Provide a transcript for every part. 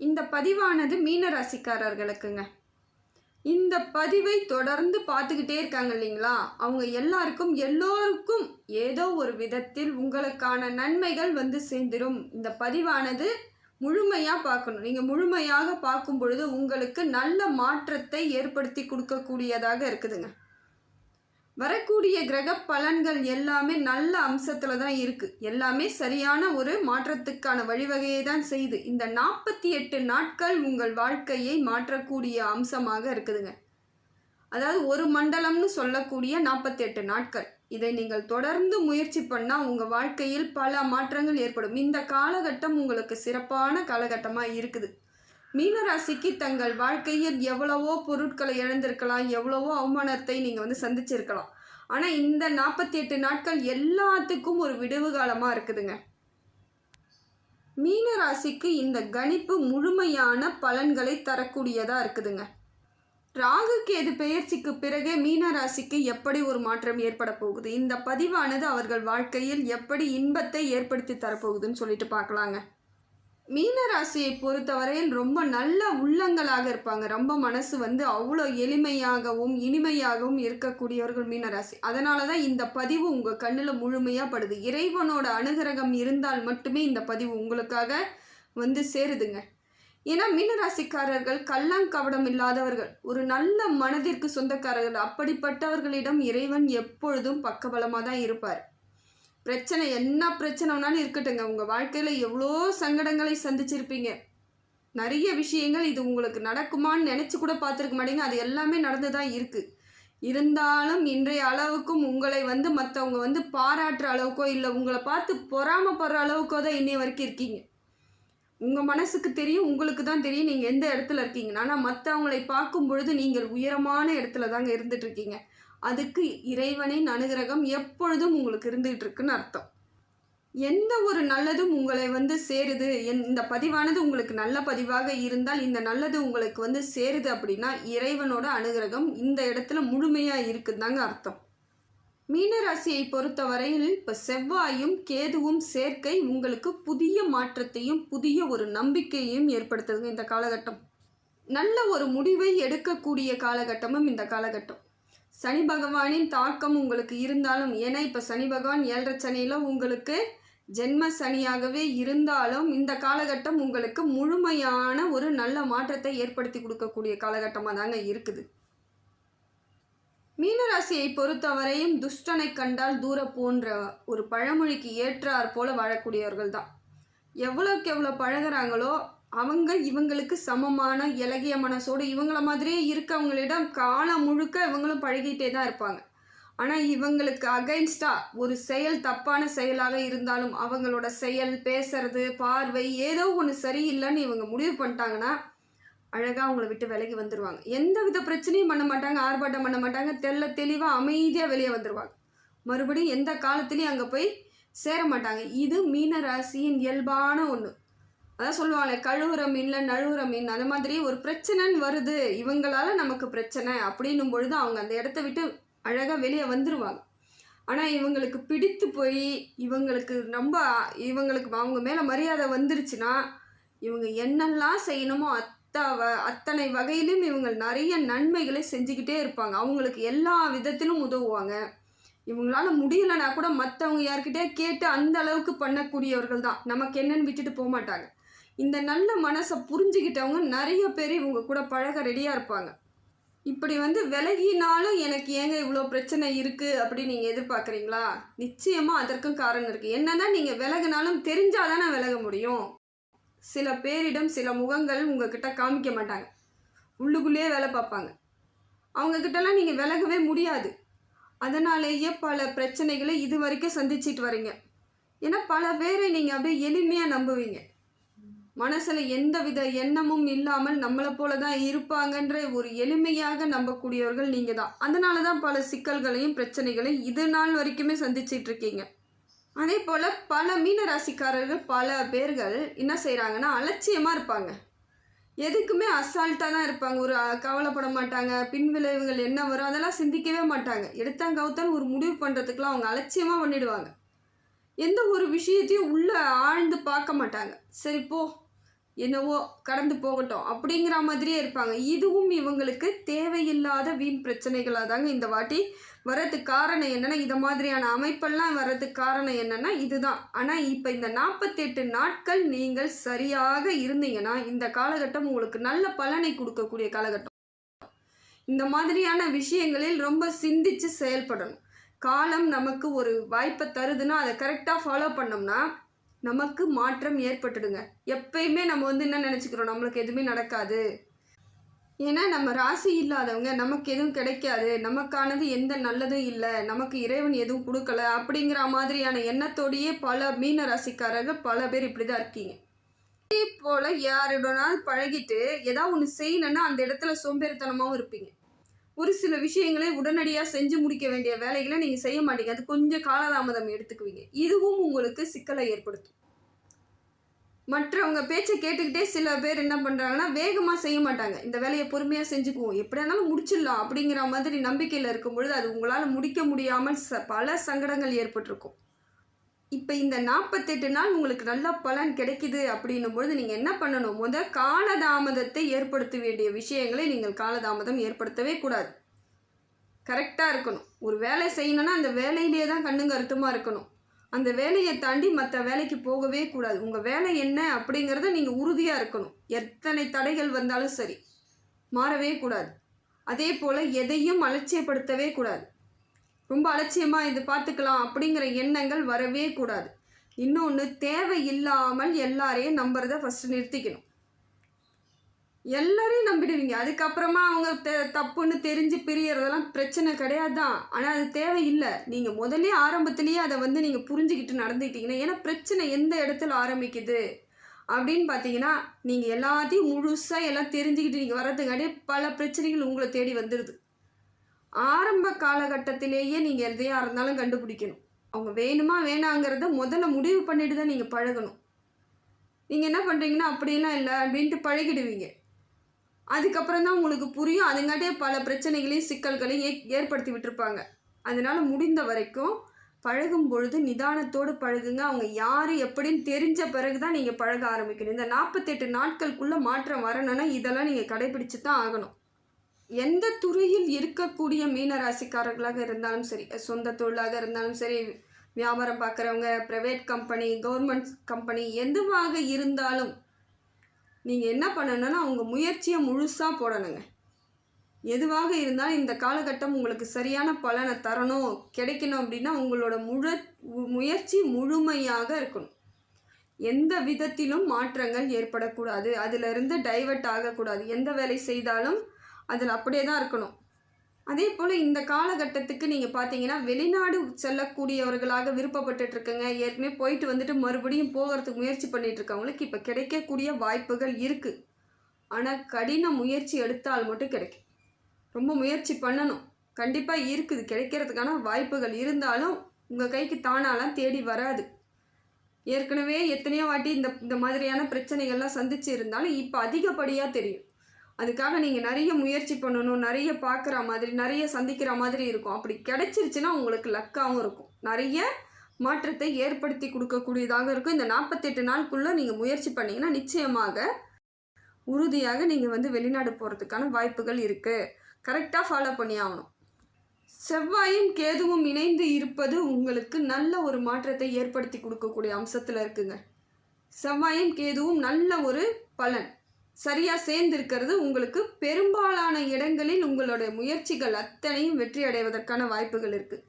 இந்த பதிவானது மீன ராசிக்காரர்களுக்குங்க. இந்த பதிவை தொடர்ந்து பார்த்துக்கிட்டே இருக்காங்க இல்லைங்களா? அவங்க எல்லாருக்கும் எல்லோருக்கும் ஏதோ ஒரு விதத்தில் உங்களுக்கான நன்மைகள் வந்து சேர்ந்துடும் இந்த பதிவானது முழுமையாக பார்க்கணும். நீங்கள் முழுமையாக பார்க்கும் பொழுது உங்களுக்கு நல்ல மாற்றத்தை ஏற்படுத்தி கொடுக்கக்கூடியதாக இருக்குதுங்க. வரக்கூடிய கிரக பலன்கள் எல்லாமே நல்ல அம்சத்தில் தான் இருக்குது எல்லாமே சரியான ஒரு மாற்றத்துக்கான வழிவகையை தான் செய்யுது இந்த நாற்பத்தி எட்டு நாட்கள் உங்கள் வாழ்க்கையை மாற்றக்கூடிய அம்சமாக இருக்குதுங்க. அதாவது ஒரு மண்டலம்னு சொல்லக்கூடிய நாற்பத்தி எட்டு நாட்கள். இதை நீங்கள் தொடர்ந்து முயற்சி பண்ணால் உங்கள் வாழ்க்கையில் பல மாற்றங்கள் ஏற்படும். இந்த காலகட்டம் உங்களுக்கு சிறப்பான காலகட்டமாக இருக்குது. மீனராசிக்கு தங்கள் வாழ்க்கையில் எவ்வளவோ பொருட்களை இழந்திருக்கலாம் எவ்வளவோ அவமானத்தை நீங்கள் வந்து சந்திச்சிருக்கலாம். ஆனால் இந்த நாற்பத்தி எட்டு நாட்கள் எல்லாத்துக்கும் ஒரு விடுவு காலமாக இருக்குதுங்க. மீனராசிக்கு இந்த கணிப்பு முழுமையான பலன்களை தரக்கூடியதாக இருக்குதுங்க. ராகு கேது பெயர்ச்சிக்கு பிறகே மீனராசிக்கு எப்படி ஒரு மாற்றம் ஏற்பட போகுது? இந்த பதிவானது அவர்கள் வாழ்க்கையில் எப்படி இன்பத்தை ஏற்படுத்தி தரப்போகுதுன்னு சொல்லிட்டு பார்க்கலாங்க. மீனராசியை பொறுத்தவரையில் ரொம்ப நல்ல உள்ளங்களாக இருப்பாங்க. ரொம்ப மனசு வந்து அவ்வளோ எளிமையாகவும் இனிமையாகவும் இருக்கக்கூடியவர்கள் மீனராசி. அதனால தான் இந்த பதிவு உங்கள் கண்ணில் முழுமையாக படுது. இறைவனோட அனுகிரகம் இருந்தால் மட்டுமே இந்த பதிவு உங்களுக்காக வந்து சேருதுங்க. ஏன்னா மீனராசிக்காரர்கள் கள்ளங்கவடம் இல்லாதவர்கள் ஒரு நல்ல மனதிற்கு சொந்தக்காரர்கள். அப்படிப்பட்டவர்களிடம் இறைவன் எப்பொழுதும் பக்கபலமாக தான் இருப்பார். பிரச்சனை என்ன பிரச்சனை வேணாலும் இருக்கட்டுங்க உங்கள் வாழ்க்கையில் எவ்வளோ சங்கடங்களை சந்திச்சிருப்பீங்க. நிறைய விஷயங்கள் இது உங்களுக்கு நடக்குமான்னு நினச்சி கூட பார்த்துருக்க மாட்டீங்க. அது எல்லாமே நடந்து தான் இருக்குது இருந்தாலும் இன்றைய அளவுக்கும் உங்களை வந்து மற்றவங்க வந்து பாராட்டுற அளவுக்கோ இல்லை உங்களை பார்த்து பொறாமப்படுற அளவுக்கோ தான் இன்னைய வரைக்கும் இருக்கீங்க. உங்கள் மனசுக்கு தெரியும் உங்களுக்கு தான் தெரியும் நீங்கள் எந்த இடத்துல இருக்கீங்க. ஆனால் மற்றவங்களை பார்க்கும் பொழுது நீங்கள் உயரமான இடத்துல தாங்க இருந்துகிட்ருக்கீங்க இருக்கீங்க. அதுக்கு இறைவனின் அனுகிரகம் எப்பொழுதும் உங்களுக்கு இருந்துகிட்டு இருக்குன்னு அர்த்தம். எந்த ஒரு நல்லதும் உங்களை வந்து சேருது இந்த பதிவானது உங்களுக்கு நல்ல பதிவாக இருந்தால் இந்த நல்லது உங்களுக்கு வந்து சேருது அப்படின்னா இறைவனோட அனுகிரகம் இந்த இடத்துல முழுமையாக இருக்குதாங்க அர்த்தம். மீனராசியை பொறுத்தவரையில் இப்போ செவ்வாயும் கேதுவும் சேர்க்கை உங்களுக்கு புதிய மாற்றத்தையும் புதிய ஒரு நம்பிக்கையையும் ஏற்படுத்துதுங்க இந்த காலகட்டம். நல்ல ஒரு முடிவை எடுக்கக்கூடிய காலகட்டமும் இந்த காலகட்டம். சனி பகவானின் தாக்கம் உங்களுக்கு இருந்தாலும் ஏன்னா இப்போ சனி பகவான் ஏழரை சனியில் உங்களுக்கு ஜென்ம சனியாகவே இருந்தாலும் இந்த காலகட்டம் உங்களுக்கு முழுமையான ஒரு நல்ல மாற்றத்தை ஏற்படுத்தி கொடுக்கக்கூடிய காலகட்டமாக தாங்க இருக்குது. மீனராசியை பொறுத்தவரையும் துஷ்டனை கண்டால் தூர போன்ற ஒரு பழமொழிக்கு ஏற்றாற் போல வாழக்கூடியவர்கள் தான். எவ்வளோக்கு எவ்வளோ பழகுறாங்களோ அவங்க இவங்களுக்கு சமமான இலகிய மனசோடு இவங்கள மாதிரியே இருக்கவங்களிடம் காலம் முழுக்க இவங்களும் பழகிட்டே தான் இருப்பாங்க. ஆனால் இவங்களுக்கு அகைன்ஸ்டாக ஒரு செயல் தப்பான செயலாக இருந்தாலும் அவங்களோட செயல் பேசுறது பார்வை ஏதோ ஒன்று சரியில்லைன்னு இவங்க முடிவு பண்ணிட்டாங்கன்னா அழகாக அவங்கள விட்டு விலகி வந்துடுவாங்க எந்த வித பிரச்சனையும் பண்ண மாட்டாங்க ஆர்ப்பாட்டம் பண்ண மாட்டாங்க தெல்ல தெளிவாக அமைதியாக வெளியே வந்துடுவாங்க மறுபடியும் எந்த காலத்துலேயும் அங்கே போய் சேர மாட்டாங்க. இது மீன ராசியின் இயல்பான ஒன்று அதான் சொல்லுவாங்களே கழுவுற மீன்ல நழுவுற மீன் அந்த மாதிரி ஒரு பிரச்சனைன்னு வருது. இவங்களால நமக்கு பிரச்சனை அப்படின்னும் பொழுது அவங்க அந்த இடத்த விட்டு அழகாக வெளியே வந்துடுவாங்க ஆனால் இவங்களுக்கு பிடித்து போய் இவங்களுக்கு ரொம்ப இவங்களுக்கு அவங்க மேலே மரியாதை வந்துருச்சுன்னா இவங்க என்னெல்லாம் செய்யணுமோ அத்த வ அத்தனை வகையிலும் இவங்க நிறைய நன்மைகளை செஞ்சுக்கிட்டே இருப்பாங்க. அவங்களுக்கு எல்லா விதத்திலும் உதவுவாங்க. இவங்களால முடியலைன்னா கூட மற்றவங்க யார்கிட்டே கேட்டு அந்த அளவுக்கு பண்ணக்கூடியவர்கள் தான். நமக்கு என்னன்னு விட்டுட்டு போக மாட்டாங்க. இந்த நல்ல மனசை புரிஞ்சுக்கிட்டவங்க நிறைய பேர் இவங்க கூட பழக ரெடியாக இருப்பாங்க. இப்படி வந்து விலகினாலும் எனக்கு ஏங்க இவ்வளோ பிரச்சனை இருக்குது அப்படின்னு நீங்கள் எதிர்பார்க்குறீங்களா? நிச்சயமாக அதற்கும் காரணம் இருக்குது என்னென்னா நீங்கள் விலகினாலும் தெரிஞ்சால் தானே விலக முடியும். சில பேரிடம் சில முகங்கள் உங்ககிட்ட காமிக்க மாட்டாங்க. உள்ளுக்குள்ளேயே வேலை பார்ப்பாங்க. அவங்கக்கிட்டலாம் நீங்கள் விலகவே முடியாது. அதனாலேயே பல பிரச்சனைகளை இது வரைக்கும் சந்திச்சிட்டு வரீங்க. ஏன்னா பல பேரை நீங்கள் அப்படியே எளிமையாக நம்புவீங்க. மனசில் எந்த வித எண்ணமும் இல்லாமல் நம்மளை போல தான் இருப்பாங்கன்ற ஒரு எளிமையாக நம்பக்கூடியவர்கள் நீங்கள் தான் அதனால தான் பல சிக்கல்களையும் பிரச்சனைகளையும் இது நாள் வரைக்குமே சந்திச்சிட்டு இருக்கீங்க. அதே போல் பல மீன ராசிக்காரர்கள் பல பேர்கள் என்ன செய்கிறாங்கன்னா அலட்சியமாக இருப்பாங்க. எதுக்குமே அசால்ட்டாக தான் இருப்பாங்க. ஒரு கவலைப்பட மாட்டாங்க. பின் விளைவுகள் என்ன வரும் அதெல்லாம் சிந்திக்கவே மாட்டாங்க. எடுத்தாங்கவுத்தான் ஒரு முடிவு பண்ணுறதுக்குலாம் அவங்க அலட்சியமாக பண்ணிடுவாங்க. எந்த ஒரு விஷயத்தையும் உள்ளே ஆழ்ந்து பார்க்க மாட்டாங்க. சரி போ. என்னவோ கடந்து போகட்டும் அப்படிங்கிற மாதிரியே இருப்பாங்க. இதுவும் இவங்களுக்கு தேவையில்லாத வீண் பிரச்சனைகளாக தாங்க இந்த வாட்டி. வர்றதுக்கு காரணம் என்னென்னா இந்த மாதிரியான அமைப்பெல்லாம் வர்றதுக்கு காரணம் என்னென்னா இதுதான். ஆனால் இப்போ இந்த நாற்பத்தெட்டு நாட்கள் நீங்கள் சரியாக இருந்தீங்கன்னா இந்த காலகட்டம் உங்களுக்கு நல்ல பலனை கொடுக்கக்கூடிய காலகட்டம். இந்த மாதிரியான விஷயங்களில் ரொம்ப சிந்திச்சு செயல்படணும். காலம் நமக்கு ஒரு வாய்ப்பை தருதுன்னா அதை கரெக்டாக ஃபாலோ பண்ணோம்னா நமக்கு மாற்றம் ஏற்பட்டுடுங்க. எப்பயுமே நம்ம வந்து என்ன நினச்சிக்கிறோம்? நம்மளுக்கு எதுவுமே நடக்காது. ஏன்னா நம்ம ராசி இல்லாதவங்க நமக்கு எதுவும் கிடைக்காது. நமக்கானது எந்த நல்லதும் இல்லை. நமக்கு இறைவன் எதுவும் கொடுக்கல அப்படிங்கிற மாதிரியான எண்ணத்தோடையே பல மீன ராசிக்காரர்கள் பல பேர் இப்படி தான் இருக்கீங்க. இதே போல் யாருடனாலும் பழகிட்டு ஏதாவது ஒன்று செய்யணுன்னா அந்த இடத்துல சோம்பேறித்தனமாகவும் இருப்பீங்க. ஒரு சில விஷயங்களை உடனடியாக செஞ்சு முடிக்க வேண்டிய வேலைகளை நீங்கள் செய்ய மாட்டீங்க. அது கொஞ்சம் காலதாமதம் எடுத்துக்குவீங்க. இதுவும் உங்களுக்கு சிக்கலை ஏற்படுத்தும். மற்றவங்க பேச்சை கேட்டுக்கிட்டே சில பேர் என்ன பண்ணுறாங்கன்னா வேகமாக செய்ய மாட்டாங்க. இந்த வேலையை பொறுமையாக செஞ்சுக்குவோம். எப்படி இருந்தாலும் முடிச்சிடலாம் அப்படிங்கிற மாதிரி நம்பிக்கையில் இருக்கும் பொழுது அது உங்களால் முடிக்க முடியாமல் ச பல சங்கடங்கள் ஏற்பட்டிருக்கும். இப்போ இந்த நாற்பத்தெட்டு நாள் உங்களுக்கு நல்ல பலன் கிடைக்குது அப்படின்னும் பொழுது நீங்கள் என்ன பண்ணணும்? முத காலதாமதத்தை ஏற்படுத்த வேண்டிய விஷயங்களை நீங்கள் காலதாமதம் ஏற்படுத்தவே கூடாது. கரெக்டாக இருக்கணும். ஒரு வேலை செய்யணும்னா அந்த வேலையிலேயே தான் கண்ணுங்க அர்த்தமாக இருக்கணும். அந்த வேலையை தாண்டி மற்ற வேலைக்கு போகவே கூடாது. உங்கள் வேலை என்ன அப்படிங்கிறத நீங்கள் உறுதியாக இருக்கணும். எத்தனை தடைகள் வந்தாலும் சரி. மாறவே கூடாது. அதே போல் எதையும் அலட்சியப்படுத்தவே கூடாது. ரொம்ப அலட்சியமாக இது பார்த்துக்கலாம் அப்படிங்கிற எண்ணங்கள் வரவே கூடாது. இன்னொன்று தேவை இல்லாமல் எல்லாரையும் நம்புறதை ஃபஸ்ட்டு நிறுத்திக்கணும். எல்லாரையும் நம்பிடுவீங்க. அதுக்கப்புறமா அவங்க த தப்புன்னு தெரிஞ்சு பிரியறதெல்லாம் பிரச்சனை கிடையாது தான் ஆனால் அது தேவையில்லை. நீங்கள் முதலே ஆரம்பத்துலேயே அதை வந்து நீங்கள் புரிஞ்சுக்கிட்டு நடந்துக்கிட்டீங்கன்னா ஏன்னா பிரச்சனை எந்த இடத்துல ஆரம்பிக்குது அப்படின்னு பார்த்தீங்கன்னா நீங்கள் எல்லாத்தையும் முழுசாக எல்லாம் தெரிஞ்சுக்கிட்டு நீங்கள் வர்றதுங்காட்டி பல பிரச்சனைகள் உங்களை தேடி வந்துடுது ஆரம்ப காலகட்டத்திலேயே நீங்கள் எதையாக இருந்தாலும் கண்டுபிடிக்கணும். அவங்க வேணுமா வேணாங்கிறத முதல்ல முடிவு பண்ணிட்டு தான் நீங்கள் பழகணும். நீங்கள் என்ன பண்ணுறீங்கன்னா அப்படிலாம் இல்லை அப்படின்ட்டு பழகிடுவீங்க. அதுக்கப்புறம் தான் உங்களுக்கு புரியும். அதுங்காட்டியே பல பிரச்சனைகளையும் சிக்கல்களையும் ஏ ஏற்படுத்தி விட்டுருப்பாங்க. அதனால் முடிந்த வரைக்கும் பழகும் பொழுது நிதானத்தோடு பழகுங்க. அவங்க யார் எப்படின்னு தெரிஞ்ச பிறகு தான் நீங்கள் பழக ஆரம்பிக்கணும். இந்த நாற்பத்தெட்டு நாட்களுக்குள்ளே மாற்றம் வரணும்னா இதெல்லாம் நீங்கள் கடைபிடிச்சு தான் ஆகணும். எந்த துறையில் இருக்கக்கூடிய மீன ராசிக்காரர்களாக இருந்தாலும் சரி சொந்த தொழிலாக இருந்தாலும் சரி வியாபாரம் பார்க்குறவங்க ப்ரைவேட் கம்பெனி கவர்மெண்ட் கம்பெனி எதுவாக இருந்தாலும் நீங்கள் என்ன பண்ணணும்னா உங்கள் முயற்சியை முழுசாக போடணுங்க. எதுவாக இருந்தாலும் இந்த காலகட்டம் உங்களுக்கு சரியான பலனை தரணும் கிடைக்கணும் அப்படின்னா உங்களோட முழு முயற்சி முழுமையாக இருக்கணும். எந்த விதத்திலும் மாற்றங்கள் ஏற்படக்கூடாது. அதிலிருந்து டைவர்ட் ஆகக்கூடாது. எந்த வேலை செய்தாலும் அதில் அப்படியே தான் இருக்கணும். அதே போல் இந்த காலகட்டத்துக்கு நீங்கள் பார்த்தீங்கன்னா வெளிநாடு செல்லக்கூடியவர்களாக விருப்பப்பட்டுட்ருக்கங்க. ஏற்கனவே போயிட்டு வந்துட்டு மறுபடியும் போகிறதுக்கு முயற்சி பண்ணிட்டு இருக்கவங்களுக்கு இப்போ கிடைக்கக்கூடிய வாய்ப்புகள் இருக்குது ஆனால் கடின முயற்சி எடுத்தால் மட்டும் கிடைக்கும். ரொம்ப முயற்சி பண்ணணும். கண்டிப்பாக இருக்குது. கிடைக்கிறதுக்கான வாய்ப்புகள் இருந்தாலும் உங்கள் கைக்கு தானாலாம் தேடி வராது. ஏற்கனவே எத்தனையோ வாட்டி இந்த இந்த மாதிரியான பிரச்சனைகள்லாம் சந்திச்சு இருந்தாலும் இப்போ அதிகப்படியாக தெரியும். அதுக்காக நீங்கள் நிறைய முயற்சி பண்ணணும் நிறைய பார்க்குற மாதிரி நிறைய சந்திக்கிற மாதிரி இருக்கும். அப்படி கிடச்சிருச்சுன்னா உங்களுக்கு லக்காகவும் இருக்கும். நிறைய மாற்றத்தை ஏற்படுத்தி கொடுக்கக்கூடியதாக இருக்கும். இந்த நாற்பத்தெட்டு நாளுக்குள்ளே நீங்கள் முயற்சி பண்ணிங்கன்னா நிச்சயமாக உறுதியாக நீங்கள் வந்து வெளிநாடு போகிறதுக்கான வாய்ப்புகள் இருக்குது கரெக்டாக ஃபாலோ பண்ணி ஆகணும். செவ்வாயும் கேதுவும் இணைந்து இருப்பது உங்களுக்கு நல்ல ஒரு மாற்றத்தை ஏற்படுத்தி கொடுக்கக்கூடிய அம்சத்தில் இருக்குங்க. செவ்வாயும் கேதுவும் நல்ல ஒரு பலன். சரியாக சேர்ந்திருக்கிறது உங்களுக்கு பெரும்பாலான இடங்களில் உங்களுடைய முயற்சிகள் அத்தனையும் வெற்றி அடைவதற்கான வாய்ப்புகள் இருக்குது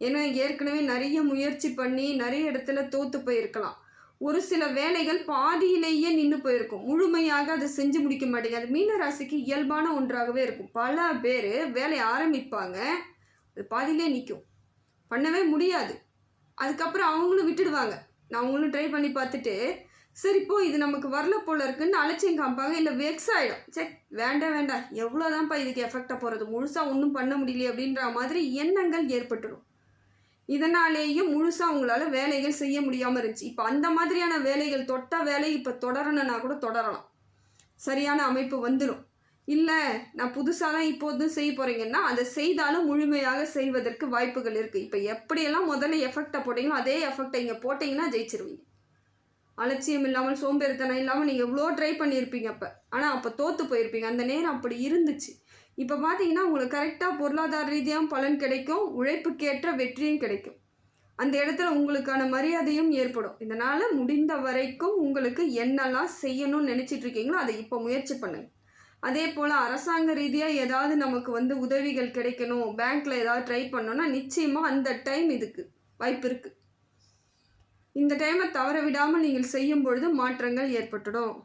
ஏன்னா ஏற்கனவே நிறைய முயற்சி பண்ணி நிறைய இடத்துல தோற்று போயிருக்கலாம். ஒரு சில வேலைகள் பாதியிலேயே நின்று போயிருக்கும். முழுமையாக அதை செஞ்சு முடிக்க மாட்டேங்காது. மீனராசிக்கு இயல்பான ஒன்றாகவே இருக்கும். பல பேர் வேலையை ஆரம்பிப்பாங்க அது பாதியிலே நிற்கும் பண்ணவே முடியாது. அதுக்கப்புறம் அவங்களும் விட்டுடுவாங்க. நான் அவங்களும் ட்ரை பண்ணி பார்த்துட்டு சரி இப்போ இது நமக்கு வரல போல இருக்குன்னு அலட்சியம் காமிப்பாங்க. இல்லை வெக்ஸ் ஆகிடும் சரி வேண்டாம் வேண்டாம். எவ்வளோதான்ப்பா இதுக்கு எஃபெக்டாக போகிறது முழுசாக ஒன்றும் பண்ண முடியல அப்படின்ற மாதிரி எண்ணங்கள் ஏற்பட்டுடும் இதனாலேயும் முழுசாக உங்களால் வேலைகள் செய்ய முடியாமல் இருந்துச்சு. இப்போ அந்த மாதிரியான வேலைகள் தொட்ட வேலை இப்போ தொடரணுன்னா கூட தொடரலாம். சரியான அமைப்பு வந்துடும் இல்லை நான் புதுசாக தான் இப்போதும் செய்ய போகிறீங்கன்னா அதை செய்தாலும் முழுமையாக செய்வதற்கு வாய்ப்புகள் இருக்குது இப்போ எப்படியெல்லாம் முதல்ல எஃபெக்டை போட்டிங்களோ அதே எஃபெக்டை இங்கே போட்டிங்கன்னா ஜெயிச்சிருவீங்க. அலட்சியம் இல்லாமல் சோம்பேறித்தனம் இல்லாமல் நீங்கள் எவ்வளோ ட்ரை பண்ணியிருப்பீங்க அப்போ. ஆனால் அப்போ தோற்று போயிருப்பீங்க. அந்த நேரம் அப்படி இருந்துச்சு. இப்போ பார்த்தீங்கன்னா உங்களுக்கு கரெக்டாக பொருளாதார ரீதியாகவும் பலன் கிடைக்கும். உழைப்புக்கேற்ற வெற்றியும் கிடைக்கும். அந்த இடத்துல உங்களுக்கான மரியாதையும் ஏற்படும். இதனால் முடிந்த வரைக்கும் உங்களுக்கு என்னெல்லாம் செய்யணும்னு நினச்சிட்டு இருக்கீங்களோ அதை இப்போ முயற்சி பண்ணுங்கள் அதே போல் அரசாங்க ரீதியாக ஏதாவது நமக்கு வந்து உதவிகள் கிடைக்கணும். பேங்க்கில் ஏதாவது ட்ரை பண்ணோன்னா நிச்சயமாக அந்த டைம் இதுக்கு வாய்ப்பு இருக்குது இந்த டைமை தவற விடாமல் நீங்கள் செய்யும் பொழுது மாற்றங்கள் ஏற்பட்டுடும்.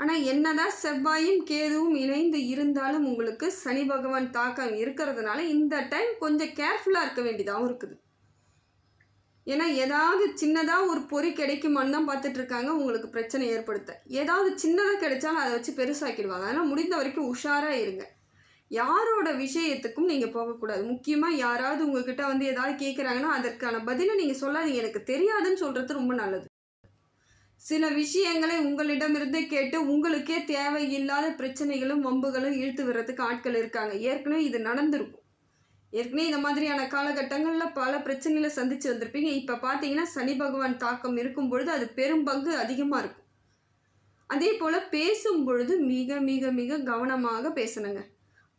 ஆனால் என்னதான் செவ்வாயும் கேதுவும் இணைந்து இருந்தாலும் உங்களுக்கு சனி பகவான் தாக்கம் இருக்கிறதுனால இந்த டைம் கொஞ்சம் கேர்ஃபுல்லாக இருக்க வேண்டியதாகவும் இருக்குது. ஏன்னா ஏதாவது சின்னதாக ஒரு பொறி கிடைக்குமான்னு தான் பார்த்துட்டு இருக்காங்க. உங்களுக்கு பிரச்சனை ஏற்படுத்த. ஏதாவது சின்னதாக கிடைச்சாலும் அதை வச்சு பெருசாக்கிடுவாங்க. அதனால் முடிந்த வரைக்கும் உஷாராக இருங்க. யாரோட விஷயத்துக்கும் நீங்கள் போகக்கூடாது. முக்கியமாக யாராவது உங்ககிட்ட வந்து ஏதாவது கேட்குறாங்கன்னா அதற்கான பதிலை நீங்கள் சொல்லாதீங்க. எனக்கு தெரியாதுன்னு சொல்கிறது ரொம்ப நல்லது. சில விஷயங்களை உங்களிடமிருந்தே கேட்டு உங்களுக்கே தேவையில்லாத பிரச்சனைகளும் வம்புகளும் இழுத்து விடுறதுக்கு ஆட்கள் இருக்காங்க. ஏற்கனவே இது நடந்திருக்கும். ஏற்கனவே இந்த மாதிரியான காலகட்டங்களில் பல பிரச்சனைகளை சந்தித்து வந்திருப்பீங்க. இப்போ பார்த்தீங்கன்னா சனி பகவான் தாக்கம் இருக்கும் பொழுது அது பெரும் பங்கு அதிகமாக இருக்கும். அதே போல் பேசும் பொழுது மிக மிக மிக கவனமாக பேசணுங்க.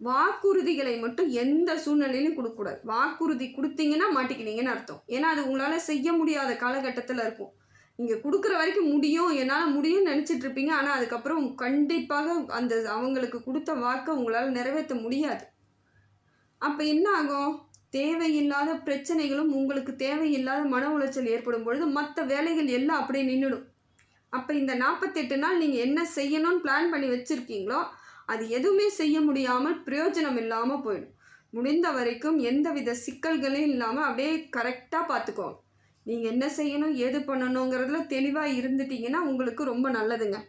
வாக்குறுதிகளை மட்டும் எந்த சூழ்நிலையிலும் கொடுக்கக்கூடாது. வாக்குறுதி கொடுத்தீங்கன்னா மாட்டிக்கினீங்கன்னு அர்த்தம். ஏன்னா அது உங்களால் செய்ய முடியாத காலகட்டத்தில் இருக்கும். நீங்கள் கொடுக்குற வரைக்கும் முடியும் என்னால் முடியும்னு நினச்சிட்டு இருப்பீங்க. ஆனால் அதுக்கப்புறம் கண்டிப்பாக அந்த அவங்களுக்கு கொடுத்த வாக்கை உங்களால் நிறைவேற்ற முடியாது. அப்போ என்ன ஆகும்? தேவையில்லாத பிரச்சனைகளும் உங்களுக்கு தேவையில்லாத மன உளைச்சல் ஏற்படும் பொழுது மற்ற வேலைகள் எல்லாம் அப்படியே நின்றுடும் அப்போ இந்த நாற்பத்தெட்டு நாள் நீங்கள் என்ன செய்யணும்னு பிளான் பண்ணி வச்சுருக்கீங்களோ அது எதுவுமே செய்ய முடியாமல் பிரயோஜனம் இல்லாமல் போயிடும். முடிந்த வரைக்கும் எந்தவித சிக்கல்களையும் இல்லாமல் அப்படியே கரெக்டாக பார்த்துக்கோங்க. நீங்கள் என்ன செய்யணும் ஏது பண்ணணுங்கிறதுல தெளிவாக இருந்துட்டீங்கன்னா உங்களுக்கு ரொம்ப நல்லதுங்க.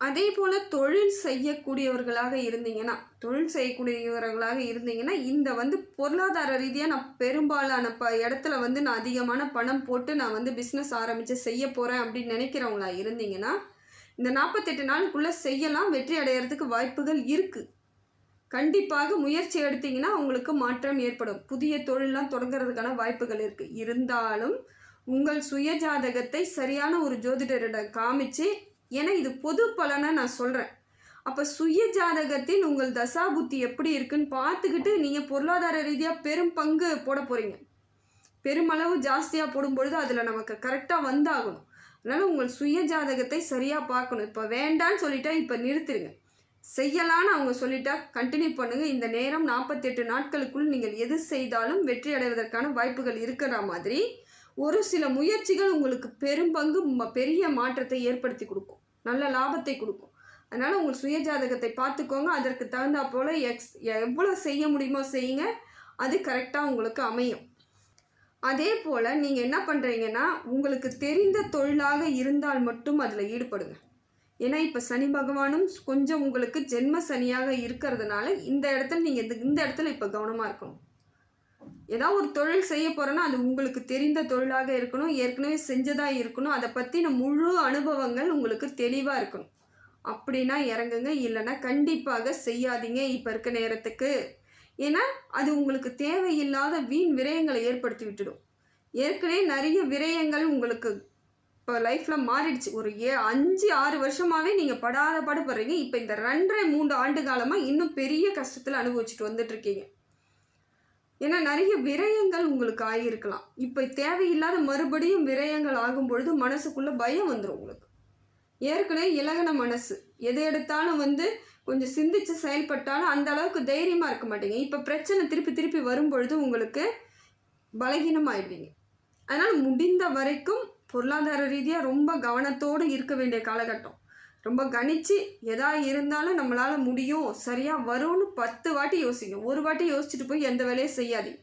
அதே போல் தொழில் செய்யக்கூடியவர்களாக இருந்தீங்கன்னா தொழில் செய்யக்கூடியவர்களாக இருந்தீங்கன்னா இந்த வந்து பொருளாதார ரீதியாக நான் பெரும்பாலான ப இடத்துல வந்து நான் அதிகமான பணம் போட்டு நான் வந்து பிஸ்னஸ் ஆரம்பித்து செய்ய போகிறேன் அப்படின்னு நினைக்கிறவங்களா இருந்தீங்கன்னா இந்த நாற்பத்தெட்டு நாளுக்குள்ளே செய்யலாம். வெற்றி அடையிறதுக்கு வாய்ப்புகள் இருக்குது கண்டிப்பாக முயற்சி எடுத்தீங்கன்னா உங்களுக்கு மாற்றம் ஏற்படும். புதிய தொழிலெலாம் தொடங்குறதுக்கான வாய்ப்புகள் இருக்குது இருந்தாலும் உங்கள் சுய ஜாதகத்தை சரியான ஒரு ஜோதிடரிடம் காமிச்சு ஏன்னா இது பொது பலனை நான் சொல்கிறேன் அப்போ சுய ஜாதகத்தில் உங்கள் தசாபுத்தி எப்படி இருக்குன்னு பார்த்துக்கிட்டு நீங்கள் பொருளாதார ரீதியாக பெரும் பங்கு போட போகிறீங்க பெருமளவு ஜாஸ்தியாக போடும்பொழுது அதில் நமக்கு கரெக்டாக வந்தாகணும். அதனால் உங்கள் சுய ஜாதகத்தை சரியாக பார்க்கணும். இப்போ வேண்டான்னு சொல்லிட்டா இப்போ நிறுத்திடுங்க செய்யலான்னு அவங்க சொல்லிட்டா கண்டினியூ பண்ணுங்கள் இந்த நேரம் நாற்பத்தெட்டு நாட்களுக்குள் நீங்கள் எது செய்தாலும் வெற்றி அடைவதற்கான வாய்ப்புகள் இருக்கிற மாதிரி ஒரு சில முயற்சிகள் உங்களுக்கு பெரும்பங்கு ம- பெரிய மாற்றத்தை ஏற்படுத்தி கொடுக்கும். நல்ல லாபத்தை கொடுக்கும். அதனால் உங்கள் சுய ஜாதகத்தை பார்த்துக்கோங்க. அதற்கு தகுந்தா போல் எக்ஸ் எவ்வளோ செய்ய முடியுமோ செய்யுங்க. அது கரெக்டாக உங்களுக்கு அமையும். அதே போல் நீங்கள் என்ன பண்ணுறீங்கன்னா உங்களுக்கு தெரிந்த தொழிலாக இருந்தால் மட்டும் அதில் ஈடுபடுங்க. ஏன்னா இப்போ சனி பகவானும் கொஞ்சம் உங்களுக்கு ஜென்ம சனியாக இருக்கிறதுனால இந்த இடத்துல நீங்கள் இந்த இந்த இடத்துல இப்போ கவனமாக இருக்கணும். ஏதாவது ஒரு தொழில் செய்ய போகிறோன்னா அது உங்களுக்கு தெரிந்த தொழிலாக இருக்கணும் ஏற்கனவே செஞ்சதாக இருக்கணும். அதை பற்றின முழு அனுபவங்கள் உங்களுக்கு தெளிவாக இருக்கணும். அப்படின்னா இறங்குங்க. இல்லைன்னா கண்டிப்பாக செய்யாதீங்க. இப்போ இருக்க நேரத்துக்கு. ஏன்னா அது உங்களுக்கு தேவையில்லாத வீண் விரயங்களை ஏற்படுத்தி விட்டுடும். ஏற்கனவே நிறைய விரயங்கள் உங்களுக்கு இப்போ லைஃப்பில் மாறிடுச்சு. ஒரு ஏ அஞ்சு ஆறு வருஷமாகவே நீங்கள் படாத பாடுபடுறீங்க. இப்போ இந்த ரெண்டரை மூன்று ஆண்டு காலமாக இன்னும் பெரிய கஷ்டத்தில் அனுபவிச்சுட்டு வந்துட்டு இருக்கீங்க ஏன்னா நிறைய விரயங்கள் உங்களுக்கு ஆகியிருக்கலாம். இப்போ தேவையில்லாத மறுபடியும் விரயங்கள் ஆகும் பொழுது மனசுக்குள்ளே பயம் வந்துடும் உங்களுக்கு. ஏற்கனவே இலகன மனசு. எது எடுத்தாலும் வந்து கொஞ்சம் சிந்திச்சு செயல்பட்டாலும் அந்த அளவுக்கு தைரியமாக இருக்க மாட்டீங்க. இப்போ பிரச்சனை திருப்பி திருப்பி வரும்பொழுது உங்களுக்கு உங்களுக்கு பலகீனமாயிடுவீங்க. அதனால் முடிந்த வரைக்கும் பொருளாதார ரீதியாக ரொம்ப கவனத்தோடு இருக்க வேண்டிய காலகட்டம். ரொம்ப கணித்து எதா இருந்தாலும் நம்மளால் முடியும் சரியாக வரும்னு பத்து வாட்டி யோசிங்க. ஒரு வாட்டி யோசிச்சுட்டு போய் எந்த வேலையும் செய்யாதீங்க.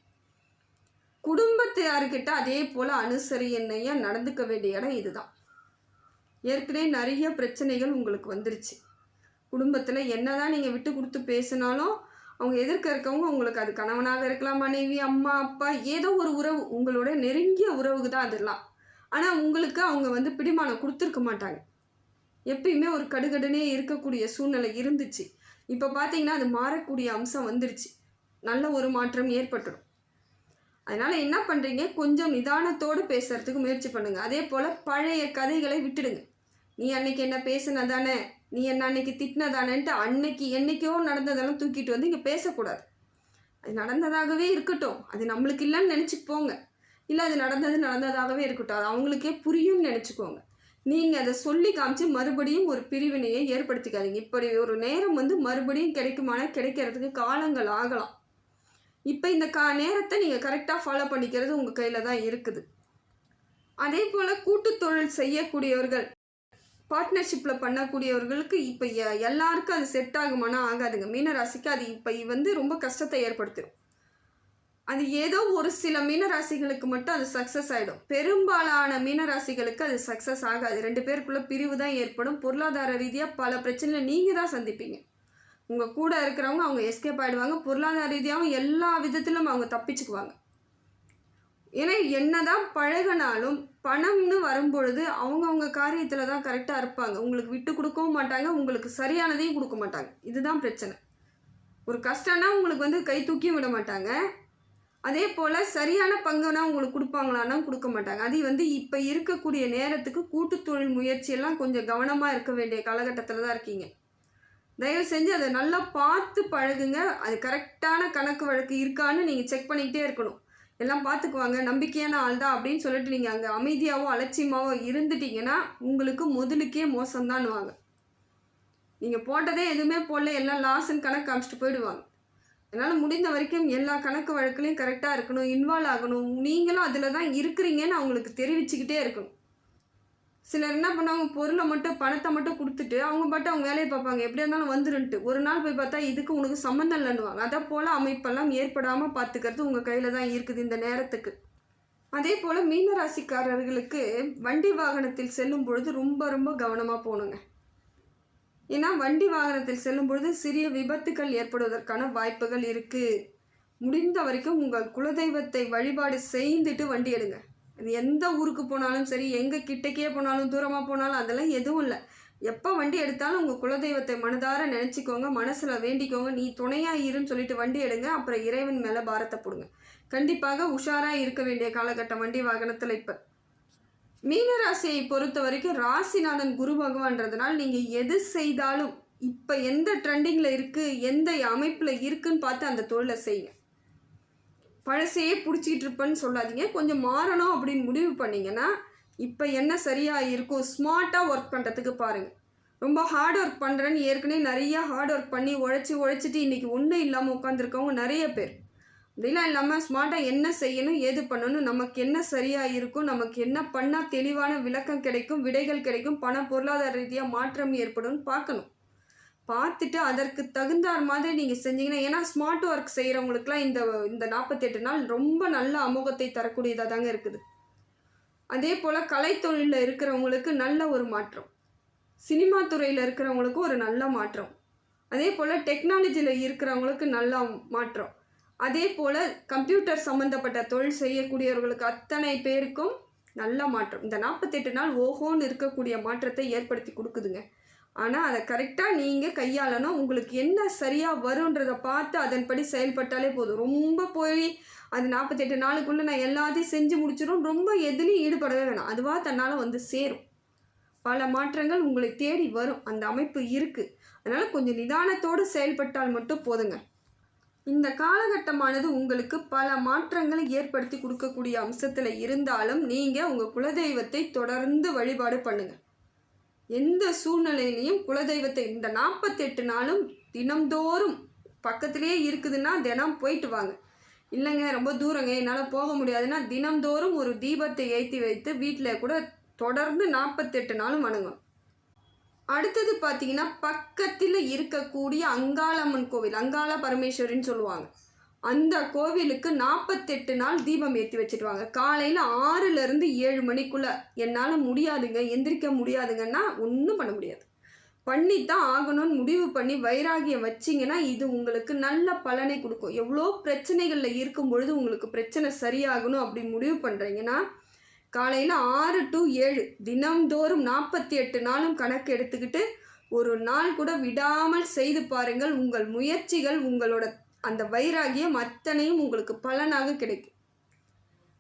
குடும்பத்தார்கிட்ட அதே போல் அனுசரியனையாக நடந்துக்க வேண்டிய இடம் இதுதான். ஏற்கனவே நிறைய பிரச்சனைகள் உங்களுக்கு வந்துருச்சு. குடும்பத்தில் என்னதான் நீங்கள் விட்டு கொடுத்து பேசினாலும் அவங்க எதிர்க்க இருக்கவங்க உங்களுக்கு அது கணவனாக இருக்கலாம் மனைவி அம்மா அப்பா ஏதோ ஒரு உறவு உங்களோட நெருங்கிய உறவுக்கு தான் அதெல்லாம். ஆனால் உங்களுக்கு அவங்க வந்து பிடிமானம் கொடுத்துருக்க மாட்டாங்க. எப்பயுமே ஒரு கடுகடனே இருக்கக்கூடிய சூழ்நிலை இருந்துச்சு. இப்போ பார்த்தீங்கன்னா அது மாறக்கூடிய அம்சம் வந்துருச்சு. நல்ல ஒரு மாற்றம் ஏற்பட்டுடும் அதனால் என்ன பண்ணுறீங்க கொஞ்சம் நிதானத்தோடு பேசுகிறதுக்கு முயற்சி பண்ணுங்கள் அதே போல் பழைய கதைகளை விட்டுடுங்க. நீ அன்னைக்கு என்ன பேசுனதானே? நீ என்ன அன்னைக்கு திட்டினதானேன்ட்டு அன்னைக்கு என்னைக்கோ நடந்ததெல்லாம் தூக்கிட்டு வந்து இங்கே பேசக்கூடாது. அது நடந்ததாகவே இருக்கட்டும். அது நம்மளுக்கு இல்லைன்னு நினச்சிட்டு போங்க. இல்லை அது நடந்தது நடந்ததாகவே இருக்கட்டும். அது அவங்களுக்கே புரியும்னு நினச்சிக்கோங்க. நீங்கள் அதை சொல்லி காமிச்சு மறுபடியும் ஒரு பிரிவினையை ஏற்படுத்திக்காதீங்க. இப்படி ஒரு நேரம் வந்து மறுபடியும் கிடைக்குமான கிடைக்கிறதுக்கு காலங்கள் ஆகலாம். இப்போ இந்த கா நேரத்தை நீங்கள் கரெக்டாக ஃபாலோ பண்ணிக்கிறது உங்கள் கையில் தான் இருக்குது. அதே போல் கூட்டுத்தொழில் செய்யக்கூடியவர்கள் பார்ட்னர்ஷிப்பில் பண்ணக்கூடியவர்களுக்கு இப்போ எல்லாருக்கும் அது செட் ஆகுமானா ஆகாதுங்க. மீனராசிக்கு அது இப்போ வந்து ரொம்ப கஷ்டத்தை ஏற்படுத்திடும் அது ஏதோ ஒரு சில மீனராசிகளுக்கு மட்டும் அது சக்ஸஸ் ஆகிடும் பெரும்பாலான மீனராசிகளுக்கு அது சக்ஸஸ் ஆகாது. ரெண்டு பேருக்குள்ள பிரிவு தான் ஏற்படும். பொருளாதார ரீதியாக பல பிரச்சனைகளை நீங்கள் தான் சந்திப்பீங்க. உங்கள் கூட இருக்கிறவங்க அவங்க எஸ்கேப் ஆகிடுவாங்க பொருளாதார ரீதியாகவும் எல்லா விதத்திலும் அவங்க தப்பிச்சுக்குவாங்க. ஏன்னா என்னதான் பழகினாலும் பணம்னு வரும்பொழுது அவங்கவுங்க காரியத்தில் தான் கரெக்டாக இருப்பாங்க. உங்களுக்கு விட்டு கொடுக்கவும் மாட்டாங்க உங்களுக்கு சரியானதையும் கொடுக்க மாட்டாங்க. இதுதான் பிரச்சனை. ஒரு கஷ்டம்னா உங்களுக்கு வந்து கை தூக்கியும் விட மாட்டாங்க. அதே போல் சரியான பங்குனா உங்களுக்கு கொடுப்பாங்களான்னா கொடுக்க மாட்டாங்க. அது வந்து இப்போ இருக்கக்கூடிய நேரத்துக்கு கூட்டு தொழில் முயற்சியெல்லாம் கொஞ்சம் கவனமாக இருக்க வேண்டிய காலகட்டத்தில் தான் இருக்கீங்க. தயவு செஞ்சு அதை நல்லா பார்த்து பழகுங்க. அது கரெக்டான கணக்கு வழக்கு இருக்கான்னு நீங்கள் செக் பண்ணிக்கிட்டே இருக்கணும். எல்லாம் பார்த்துக்குவாங்க நம்பிக்கையான ஆள் தான் அப்படின்னு சொல்லிட்டு நீங்கள் அங்கே அமைதியாகவோ அலட்சியமாகவோ இருந்துட்டீங்கன்னா உங்களுக்கு முதலுக்கே மோசம்தான்வாங்க நீங்கள் போட்டதே எதுவுமே போடல எல்லாம் லாஸ்ன்னு கணக்கு காமிச்சிட்டு போயிடுவாங்க. அதனால் முடிந்த வரைக்கும் எல்லா கணக்கு வழக்குலையும் கரெக்டாக இருக்கணும் இன்வால்வ் ஆகணும். நீங்களும் அதில் தான் இருக்கிறீங்கன்னு அவங்களுக்கு தெரிவிச்சுக்கிட்டே இருக்கணும். சிலர் என்ன பண்ணுவாங்க பொருளை மட்டும் பணத்தை மட்டும் கொடுத்துட்டு அவங்க பாட்டு அவங்க வேலையை பார்ப்பாங்க. எப்படியா இருந்தாலும் வந்துருன்ட்டு. ஒரு நாள் போய் பார்த்தா இதுக்கு உனக்கு சம்மந்தம் இல்லைன்னுவாங்க. அதை போல் அமைப்பெல்லாம் ஏற்படாமல் பார்த்துக்கிறது உங்கள் கையில் தான் இருக்குது இந்த நேரத்துக்கு. அதே போல் மீனராசிக்காரர்களுக்கு வண்டி வாகனத்தில் செல்லும் பொழுது ரொம்ப ரொம்ப கவனமாக போகணுங்க ஏன்னா வண்டி வாகனத்தில் செல்லும் பொழுது சிறிய விபத்துகள் ஏற்படுவதற்கான வாய்ப்புகள் இருக்குது முடிந்த வரைக்கும் உங்கள் குலதெய்வத்தை வழிபாடு செய்துட்டு வண்டி எடுங்க. எந்த ஊருக்கு போனாலும் சரி எங்கே கிட்டக்கே போனாலும் தூரமாக போனாலும் அதெல்லாம் எதுவும் இல்லை. எப்போ வண்டி எடுத்தாலும் உங்கள் குலதெய்வத்தை மனதார நினச்சிக்கோங்க மனசில் வேண்டிக்கோங்க. நீ துணையாக இருன்னு சொல்லிட்டு வண்டி எடுங்க அப்புறம் இறைவன் மேலே பாரத்தை போடுங்க. கண்டிப்பாக உஷாராக இருக்க வேண்டிய காலகட்டம் வண்டி வாகனத்தில் இப்போ. மீனராசியை பொறுத்த வரைக்கும் ராசிநாதன் குரு பகவான்றதுனால் நீங்கள் எது செய்தாலும் இப்போ எந்த ட்ரெண்டிங்கில் இருக்குது எந்த அமைப்பில் இருக்குன்னு பார்த்து அந்த தொழிலை செய்யுங்க. பழசையே பிடிச்சிக்கிட்டு இருப்பேன்னு சொல்லாதீங்க. கொஞ்சம் மாறணும் அப்படின்னு முடிவு பண்ணிங்கன்னா இப்போ என்ன சரியாக இருக்கும் ஸ்மார்ட்டாக ஒர்க் பண்ணுறதுக்கு பாருங்கள் ரொம்ப ஹார்ட் ஒர்க் பண்ணுறேன்னு ஏற்கனவே நிறைய ஹார்ட் ஒர்க் பண்ணி உழைச்சி உழைச்சிட்டு இன்றைக்கி ஒன்றும் இல்லாமல் உட்காந்துருக்கவங்க நிறைய பேர். அப்படிலாம் இல்லாமல் ஸ்மார்ட்டாக என்ன செய்யணும் ஏது பண்ணணும் நமக்கு என்ன சரியாக இருக்கும் நமக்கு என்ன பண்ணால் தெளிவான விளக்கம் கிடைக்கும் விடைகள் கிடைக்கும் பண பொருளாதார ரீதியாக மாற்றம் ஏற்படும் பார்க்கணும். பார்த்துட்டு அதற்கு தகுந்தார் மாதிரி நீங்கள் செஞ்சீங்கன்னா ஏன்னா ஸ்மார்ட் ஒர்க் செய்கிறவங்களுக்குலாம் இந்த இந்த நாற்பத்தெட்டு நாள் ரொம்ப நல்ல அமோகத்தை தரக்கூடியதாக தாங்க இருக்குது. அதே போல் கலைத்தொழிலில் இருக்கிறவங்களுக்கு நல்ல ஒரு மாற்றம். சினிமா துறையில் இருக்கிறவங்களுக்கு ஒரு நல்ல மாற்றம். அதே போல் டெக்னாலஜியில் இருக்கிறவங்களுக்கு நல்ல மாற்றம். அதே போல் கம்ப்யூட்டர் சம்மந்தப்பட்ட தொழில் செய்யக்கூடியவர்களுக்கு அத்தனை பேருக்கும் நல்ல மாற்றம். இந்த நாற்பத்தெட்டு நாள் ஓஹோன்னு இருக்கக்கூடிய மாற்றத்தை ஏற்படுத்தி கொடுக்குதுங்க. ஆனால் அதை கரெக்டாக நீங்கள் கையாளணும். உங்களுக்கு என்ன சரியாக வருன்றதை பார்த்து அதன்படி செயல்பட்டாலே போதும். ரொம்ப போய் அது நாற்பத்தெட்டு நாளுக்குள்ளே நான் எல்லாத்தையும் செஞ்சு முடிச்சிடும் ரொம்ப எதுலேயும் ஈடுபடவே வேணாம். அதுவாக தன்னால் வந்து சேரும். பல மாற்றங்கள் உங்களை தேடி வரும். அந்த அமைப்பு இருக்குது அதனால் கொஞ்சம் நிதானத்தோடு செயல்பட்டால் மட்டும் போதுங்க. இந்த காலகட்டமானது உங்களுக்கு பல மாற்றங்களை ஏற்படுத்தி கொடுக்கக்கூடிய அம்சத்தில் இருந்தாலும் நீங்கள் உங்கள் குலதெய்வத்தை தொடர்ந்து வழிபாடு பண்ணுங்கள் எந்த சூழ்நிலையிலையும் குலதெய்வத்தை இந்த நாற்பத்தெட்டு நாளும் தினம்தோறும் பக்கத்திலே இருக்குதுன்னா தினம் போயிட்டு வாங்க. இல்லைங்க ரொம்ப தூரங்க என்னால் போக முடியாதுன்னா தினம்தோறும் ஒரு தீபத்தை ஏற்றி வைத்து வீட்டில் கூட தொடர்ந்து நாற்பத்தெட்டு நாளும் வணங்கும். அடுத்தது பார்த்தீங்கன்னா பக்கத்தில் இருக்கக்கூடிய அங்காளம்மன் கோவில் அங்காள பரமேஸ்வரின்னு சொல்லுவாங்க. அந்த கோவிலுக்கு நாற்பத்தெட்டு நாள் தீபம் ஏற்றி வச்சுருவாங்க. காலையில் ஆறுலேருந்து ஏழு மணிக்குள்ளே. என்னால் முடியாதுங்க எந்திரிக்க முடியாதுங்கன்னா ஒன்றும் பண்ண முடியாது. பண்ணித்தான் ஆகணும்னு முடிவு பண்ணி வைராகியம் வச்சிங்கன்னா இது உங்களுக்கு நல்ல பலனை கொடுக்கும். எவ்வளோ பிரச்சனைகளில் இருக்கும் பொழுது உங்களுக்கு பிரச்சனை சரியாகணும் அப்படின்னு முடிவு பண்ணுறீங்கன்னா காலையில் ஆறு டு ஏழு தினம்தோறும் நாற்பத்தி எட்டு நாளும் கணக்கு எடுத்துக்கிட்டு ஒரு நாள் கூட விடாமல் செய்து பாருங்கள். உங்கள் முயற்சிகள் உங்களோட அந்த வைராகியம் அத்தனையும் உங்களுக்கு பலனாக கிடைக்கும்.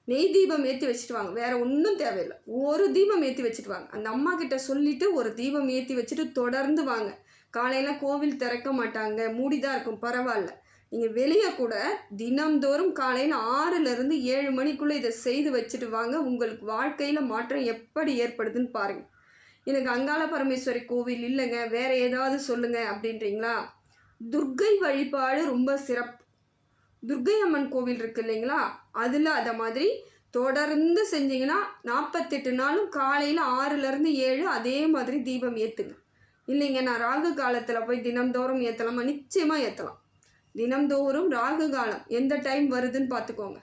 நெய் தீபம் ஏற்றி வச்சுட்டு வாங்க வேறு ஒன்றும் தேவையில்லை. ஒரு தீபம் ஏற்றி வச்சுட்டு வாங்க. அந்த அம்மா கிட்ட சொல்லிவிட்டு ஒரு தீபம் ஏற்றி வச்சுட்டு தொடர்ந்து வாங்க. காலையில் கோவில் திறக்க மாட்டாங்க. மூடிதான் இருக்கும். பரவாயில்ல. நீங்கள் வெளியே கூட தினம்தோறும் காலையில் ஆறுலேருந்து ஏழு மணிக்குள்ளே இதை செய்து வச்சுட்டு வாங்க. உங்களுக்கு வாழ்க்கையில் மாற்றம் எப்படி ஏற்படுதுன்னு பாருங்கள் எனக்கு அங்காள பரமேஸ்வரி கோவில் இல்லைங்க. வேறு ஏதாவது சொல்லுங்கள் அப்படின்றீங்களா? துர்க்கை வழிபாடு ரொம்ப சிறப்பு. துர்க்கை அம்மன் கோவில் இருக்கு இல்லைங்களா? அதில் அதை மாதிரி தொடர்ந்து செஞ்சீங்கன்னா நாற்பத்தெட்டு நாளும் காலையில் ஆறுலேருந்து ஏழு அதே மாதிரி தீபம் ஏற்றுங்க இல்லைங்க நான் ராகு காலத்தில் போய் தினம்தோறும் ஏற்றலாமா நிச்சயமாக ஏற்றலாம் தினம்தோறும் ராகு காலம் எந்த டைம் வருதுன்னு பார்த்துக்கோங்க.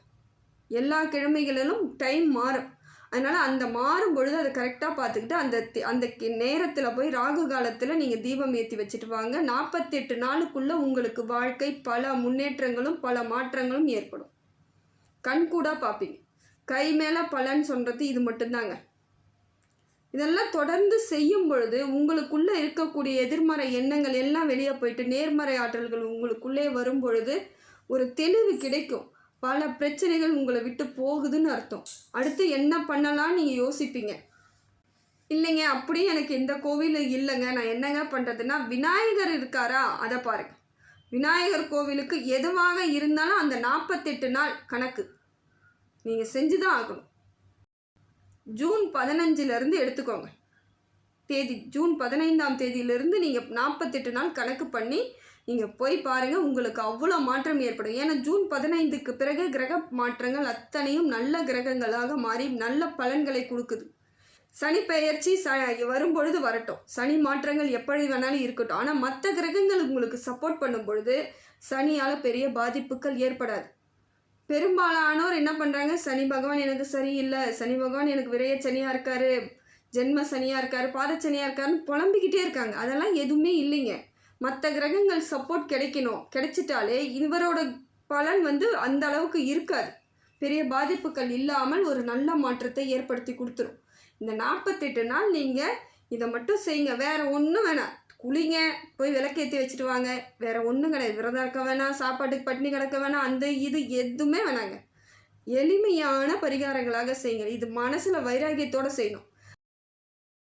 எல்லா கிழமைகளிலும் டைம் மாறும். அதனால் அந்த மாறும் பொழுது அதை கரெக்டாக பார்த்துக்கிட்டு அந்த தி- அந்த நேரத்தில் போய் ராகு காலத்தில் நீங்கள் தீபம் ஏற்றி வச்சுட்டு வாங்க. நாற்பத்தெட்டு நாளுக்குள்ளே உங்களுக்கு வாழ்க்கை பல முன்னேற்றங்களும் பல மாற்றங்களும் ஏற்படும். கண்கூடாக பார்ப்பீங்க. கை மேலே பலன்னு சொல்கிறது இது மட்டும்தாங்க. இதெல்லாம் தொடர்ந்து செய்யும் பொழுது உங்களுக்குள்ளே இருக்கக்கூடிய எதிர்மறை எண்ணங்கள் எல்லாம் வெளியே போயிட்டு நேர்மறை ஆற்றல்கள் உங்களுக்குள்ளே வரும் பொழுது ஒரு தெளிவு கிடைக்கும். பல பிரச்சனைகள் உங்களை விட்டு போகுதுன்னு அர்த்தம். அடுத்து என்ன பண்ணலாம் நீங்கள் யோசிப்பீங்க. இல்லைங்க அப்படியே எனக்கு எந்த கோவிலும் இல்லைங்க. நான் என்னங்க பண்ணுறதுன்னா விநாயகர் இருக்காரா? அதை பாருங்க. விநாயகர் கோவிலுக்கு எதுவாக இருந்தாலும் அந்த நாற்பத்தெட்டு நாள் கணக்கு. நீங்கள் செஞ்சு தான் ஆகணும். ஜூன் பதினஞ்சிலேருந்து எடுத்துக்கோங்க. தேதி ஜூன் பதினைந்தாம் தேதியிலிருந்து நீங்கள் நாற்பத்தெட்டு நாள் கணக்கு பண்ணி நீங்கள் போய் பாருங்கள் உங்களுக்கு அவ்வளோ மாற்றம் ஏற்படும். ஏன்னா ஜூன் பதினைந்துக்கு பிறகு கிரக மாற்றங்கள் அத்தனையும் நல்ல கிரகங்களாக மாறி நல்ல பலன்களை கொடுக்குது. சனி பெயர்ச்சி ச வரும்பொழுது வரட்டும். சனி மாற்றங்கள் எப்படி வேணாலும் இருக்கட்டும். ஆனால் மற்ற கிரகங்கள் உங்களுக்கு சப்போர்ட் பண்ணும் பொழுது சனியால் பெரிய பாதிப்புகள் ஏற்படாது. பெரும்பாலானோர் என்ன பண்ணுறாங்க சனி பகவான் எனக்கு சரியில்லை. சனி பகவான் எனக்கு விரைய சனியாக இருக்காரு. ஜென்ம சனியாக இருக்காரு பாதச்சனியாக இருக்காருன்னு புலம்பிக்கிட்டே இருக்காங்க. அதெல்லாம் எதுவுமே இல்லைங்க. மற்ற கிரகங்கள் சப்போர்ட் கிடைக்கணும். கிடைச்சிட்டாலே இவரோட பலன் வந்து அந்த அளவுக்கு இருக்காது. பெரிய பாதிப்புகள் இல்லாமல் ஒரு நல்ல மாற்றத்தை ஏற்படுத்தி கொடுத்துரும். இந்த நாற்பத்தெட்டு நாள் நீங்கள் இதை மட்டும் செய்யுங்க. வேறு ஒன்றும் வேணாம். குளிங்க போய் விளக்கேற்றி வச்சுட்டு வாங்க. வேறு ஒன்றும் கிடையாது. விரதம் இருக்க வேணாம். சாப்பாட்டுக்கு பட்டினி கிடக்க வேணாம். அந்த இது எதுவுமே வேணாங்க. எளிமையான பரிகாரங்களாக செய்யுங்க இது மனசில் வைராகியத்தோடு செய்யணும்.